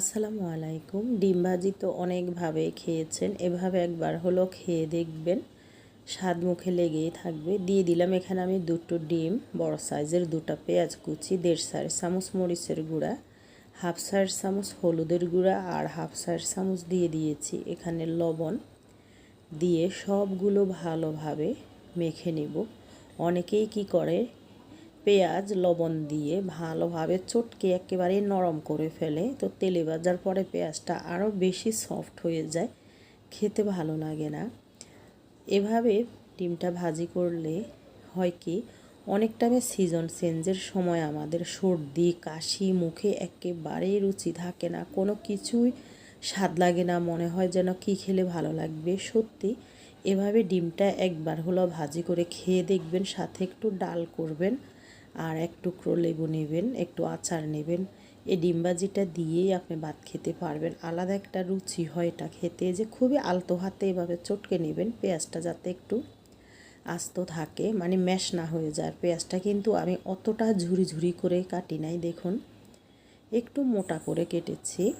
আসসালামু আলাইকুম। ডিম ভাজি তো অনেকভাবে খেয়েছেন, এভাবে একবার হলো খেয়ে দেখবেন। স্বাদ মুখে লেগেই থাকবে। দিয়ে দিলাম এখানে আমি দুটো ডিম, বড় সাইজের দুটো পেঁয়াজ কুচি, দেড় সার চামচ মরিচের গুঁড়া, হাফ সার চামচ হলুদের গুঁড়া আর হাফ সার চামচ দিয়ে দিয়েছি এখানে লবণ। দিয়ে সবগুলো ভালোভাবে মেখে নেব। অনেকেই কি করে পেঁয়াজ, লবণ দিয়ে ভালোভাবে চটকে একেবারে নরম করে ফেলে। তো তেলে ভাজার পরে পেঁয়াজটা আরও বেশি সফট হয়ে যায়। খেতে ভালো লাগে না। এভাবে ডিমটা ভাজি করলে হয় কি অনেক টাইমে সিজন চেঞ্জের সময় আমাদের সর্দি, কাশি, মুখে একেবারেই রুচি থাকে না। কোনো কিছুই স্বাদ লাগে না, মনে হয় যেন কী খেলে ভালো লাগবে। সত্যি, এভাবে ডিমটা একবার হলো ভাজি করে খেয়ে দেখবেন, সাথে একটু ডাল করবেন। আর এক টুকরো লেবু নেবেন, একটু আচার নেবেন। এই ডিমবাজিটা দিয়েই আপনি ভাত খেতে পারবেন। আলাদা একটা রুচি হয় এটা খেতে, যে খুবই আলতো হাতে এভাবে চটকে নেবেন, পেঁয়াজটা যাতে একটু আস্ত থাকে মানে ম্যাশ না হয়ে যায়। পেঁয়াজটা কিন্তু আমি অতটা ঝুরি ঝুরি করে কাটি নাই, দেখুন। একটু মোটা করে কেটেছি।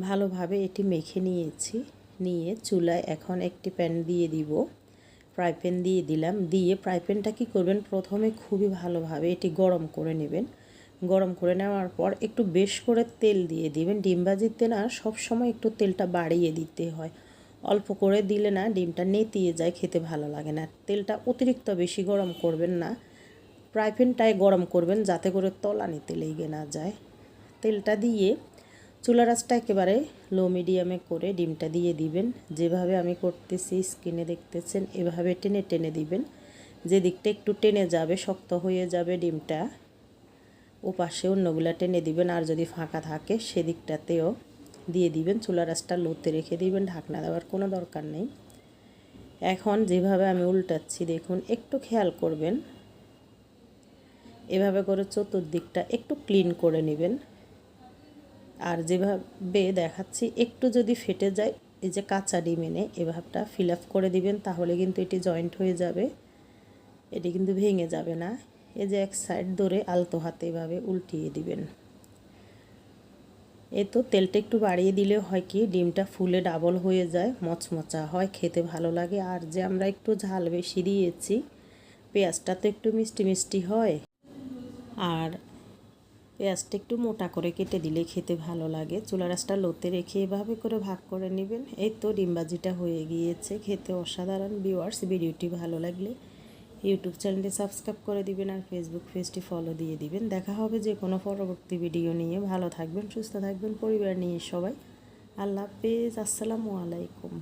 ভালোভাবে এটি মেখে নিয়েছি, নিয়ে চুলায় এখন একটি প্যান দিয়ে দিব। ফ্রাই প্যান দিয়ে দিলাম। দিয়ে ফ্রাই প্যানটা কী করবেন? প্রথমে খুবই ভালোভাবে এটি গরম করে নেবেন। গরম করে নেওয়ার পর একটু বেশ করে তেল দিয়ে দিবেন। ডিম ভাজিতে না সবসময় একটু তেলটা বাড়িয়ে দিতে হয়। অল্প করে দিলে না ডিমটা নেতিয়ে যায়, খেতে ভালো লাগে না। তেলটা অতিরিক্ত বেশি গরম করবেন না। ফ্রাই প্যানটায় গরম করবেন যাতে করে তলানিতে লেগে না যায়। তেলটা দিয়ে চুলা রাসটা একেবারে লো মিডিয়ামে করে ডিমটা দিয়ে দিবেন। যেভাবে আমি করতেছি স্কিনে দেখতেছেন, এভাবে টেনে টেনে দিবেন। যে দিকটা একটু টেনে যাবে, শক্ত হয়ে যাবে ডিমটা, ও পাশে অন্যগুলা টেনে দিবেন। আর যদি ফাঁকা থাকে, সেদিকটাতেও দিয়ে দিবেন। চুলা রাসটা লোতে রেখে দিবেন, ঢাকনা দেওয়ার কোনো দরকার নেই। এখন যেভাবে আমি উল্টাচ্ছি, দেখুন, একটু খেয়াল করবেন। এভাবে করে চতুর্দিকটা একটু ক্লিন করে নেবেন। যেভাবে দেখাচ্ছি, একটু যদি ফেটে যায়, এই যে কাঁচা ডিম এনে এভাবটা ফিল আপ করে দিবেন, তাহলে কিন্তু এটি জয়েন্ট হয়ে যাবে। এটি কিন্তু ভেঙে যাবে না। এই যে এক সাইড ধরে আলতো হাতে এভাবে উল্টিয়ে দিবেন। এ তো তেলটা একটু বাড়িয়ে দিলে হয় কি, ডিমটা ফুলে ডাবল হয়ে যায়, মচমচা হয়, খেতে ভালো লাগে। আর যে আমরা একটু ঝাল বেশি দিয়েছি, পেঁয়াজটা তো একটু মিষ্টি মিষ্টি হয়। আর পেঁয়াজটা একটু মোটা করে কেটে দিলে খেতে ভালো লাগে। চুলা রাসটা লোতে রেখে এভাবে করে ভাগ করে নেবেন। এই তো ডিমবাজিটা হয়ে গিয়েছে। খেতে অসাধারণ ভিউয়ার্স ভিডিওটি ভালো লাগলে ইউটিউব চ্যানেলটি সাবস্ক্রাইব করে দিবেন আর ফেসবুক পেজটি ফলো দিয়ে দিবেন। দেখা হবে যে কোনো পরবর্তী ভিডিও নিয়ে। ভালো থাকবেন, সুস্থ থাকবেন পরিবার নিয়ে সবাই। আল্লাহ হাফেজ। আসসালামু আলাইকুম।